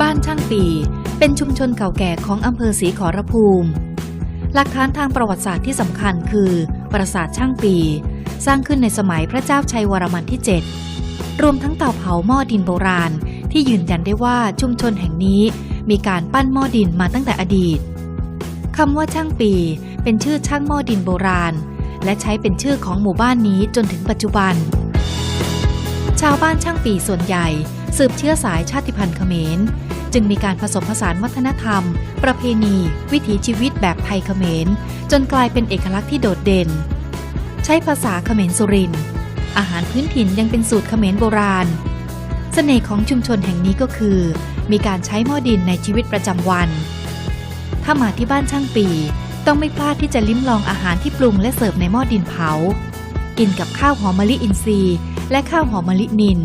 บ้านช่างปี เป็นชุมชนเก่าแก่ของอำเภอศรีขอรภูมิ หลักฐานทางประวัติศาสตร์ที่สำคัญคือ ปราสาทช่างปี สร้างขึ้นในสมัยพระเจ้าชัยวรมันที่ 7 รวมทั้งเตาเผาหม้อดินโบราณ ที่ยืนยันได้ว่าชุมชนแห่งนี้มีการปั้นหม้อดินมาตั้งแต่อดีตคำว่าช่างปี เป็นชื่อช่างหม้อดินโบราณ และใช้เป็นชื่อของหมู่บ้านนี้จนถึงปัจจุบัน ชาวบ้านช่างปีส่วนใหญ่ สืบเชื้อสายชาติพันธุ์เขมร จึงมีการผสมผสานวัฒนธรรม ประเพณี วิถีชีวิตแบบไทยเขมร จนกลายเป็นเอกลักษณ์ที่โดดเด่น ใช้ภาษาเขมรสุรินอาหารพื้นถิ่นยังเป็นสูตรเขมรโบราณ เสน่ห์ของชุมชนแห่งนี้ก็คือ มีการใช้หม้อดินในชีวิตประจำวัน ถ้ามาที่บ้านช่างปีต้องไม่พลาดที่จะลิ้มลองอาหารที่ปรุงและเสิร์ฟในหม้อดินเผา กินกับข้าวหอมมะลิอินทรีย์ และข้าวหอมมะลินิน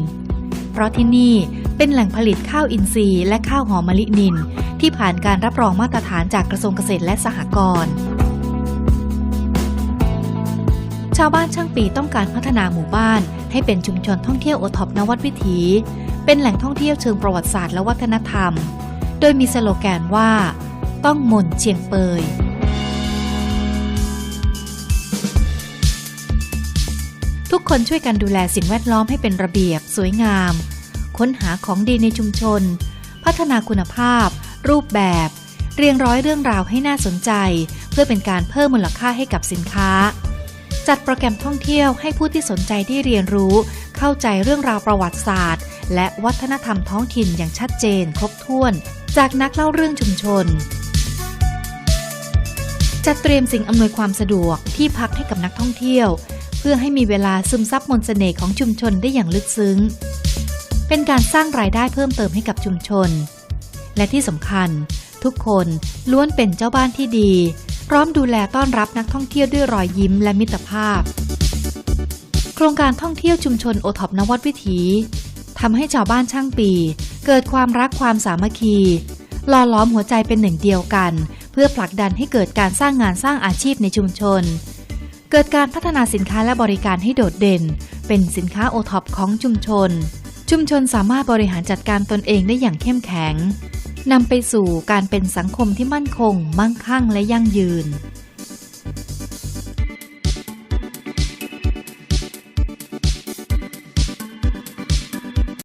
ราะที่นี่เป็นแหล่งผลิตข้าวอินทรีย์และข้าวหอมมะลินิน ที่ผ่านการรับรองมาตรฐานจากกระทรวงเกษตรและสหกรณ์ชาวบ้านช่างปีต้องการพัฒนาหมู่บ้าน ให้เป็นชุมชนท่องเที่ยวโอท็อปนวัดวิถี เป็นแหล่งท่องเที่ยวเชิงประวัติศาสตร์และวัฒนธรรม โดยมีสโลแกนว่า ต้องมนเชียงเปย ทุกคนช่วยกันดูแลสิ่งแวดล้อมให้เป็นระเบียบ สวยงาม ค้นหาของดีในชุมชน พัฒนาคุณภาพ รูปแบบ เรียงร้อยเรื่องราวให้น่าสนใจ เพื่อเป็นการเพิ่มมูลค่าให้กับสินค้า จัดโปรแกรมท่องเที่ยวให้ผู้ที่สนใจได้เรียนรู้ เข้าใจเรื่องราวประวัติศาสตร์ และวัฒนธรรมท้องถิ่นอย่างชัดเจน ครบถ้วน จากนักเล่าเรื่องชุมชนจัดเตรียมสิ่งอำนวยความสะดวกที่พักให้กับนักท่องเที่ยว เพื่อให้มีเวลาซึมซับมนต์เสน่ห์ของชุมชนได้อย่างลึกซึ้ง เป็นการสร้างรายได้เพิ่มเติมให้กับชุมชน และที่สำคัญ ทุกคนล้วนเป็นเจ้าบ้านที่ดี พร้อมดูแลต้อนรับนักท่องเที่ยวด้วยรอยยิ้มและมิตรภาพ โครงการท่องเที่ยวชุมชนโอท็อปนวัดวิถีทำให้ชาวบ้านช่างปี เกิดความรักความสามัคคีหล่อล้อมหัวใจเป็นหนึ่งเดียวกัน เพื่อผลักดันให้เกิดการสร้างงานสร้างอาชีพในชุมชน เกิดการพัฒนาสินค้าและบริการให้โดดเด่น เป็นสินค้าโอท็อปของชุมชน ชุมชนสามารถบริหารจัดการตนเองได้อย่างเข้มแข็งนำไปสู่การเป็นสังคมที่มั่นคง มั่งคั่งและยั่งยืน